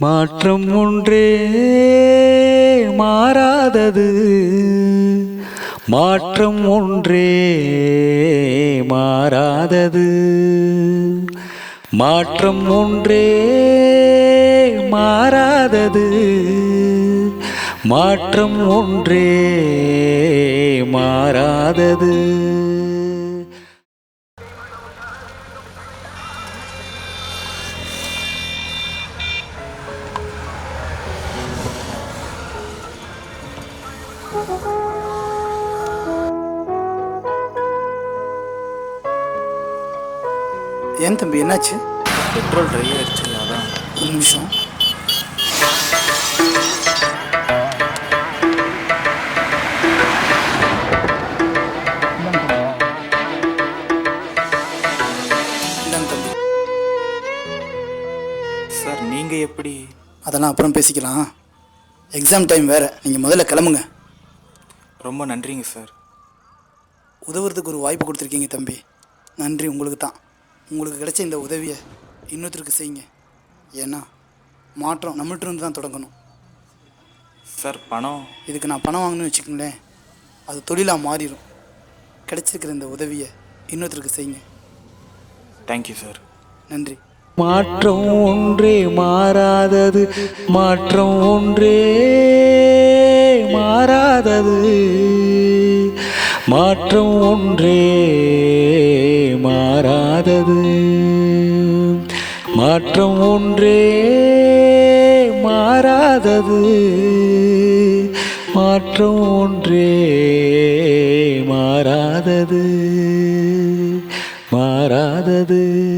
மாற்றம் ஒன்றே மாறாதது. மாற்றம் ஒன்றே மாறாதது. மாற்றம் ஒன்றே மாறாதது. மாற்றம் ஒன்றே மாறாதது. ஏன் தம்பி என்னாச்சு? பெட்ரோல் ட்ரை ஆயிடுச்சு அதான். ஒரு நிமிஷம். சார் நீங்கள் எப்படி? அதெல்லாம் அப்புறம் பேசிக்கலாம். எக்ஸாம் டைம் வேறு. நீங்கள் முதல்ல கிளம்புங்க. ரொம்ப நன்றிங்க சார். உதவுறதுக்கு ஒரு வாய்ப்பு கொடுத்துருக்கீங்க தம்பி. நன்றி உங்களுக்கு தான் உங்களுக்கு கிடைச்ச இந்த உதவியை இன்னொருத்தருக்கு செய்யுங்க. ஏன்னா மாற்றம் நம்மள்ட்ட இருந்து தான் தொடங்கணும். சார் பணம். இதுக்கு நான் பணம் வாங்கணும்னு வச்சுக்கோங்களேன். அது தொழிலாக மாறிடும் கிடைச்சிருக்கிற இந்த உதவியை இன்னொருத்தருக்கு செய்யுங்க. தேங்க்யூ சார் நன்றி. மாற்றம் ஒன்றே மாறாதது. மாற்றம் ஒன்றே மாறாதது. மாற்றம் ஒன்றே மாறாதது. மாற்றம் ஒன்றே மாறாதது. மாற்றம் ஒன்றே மாறாதது. மாறாதது.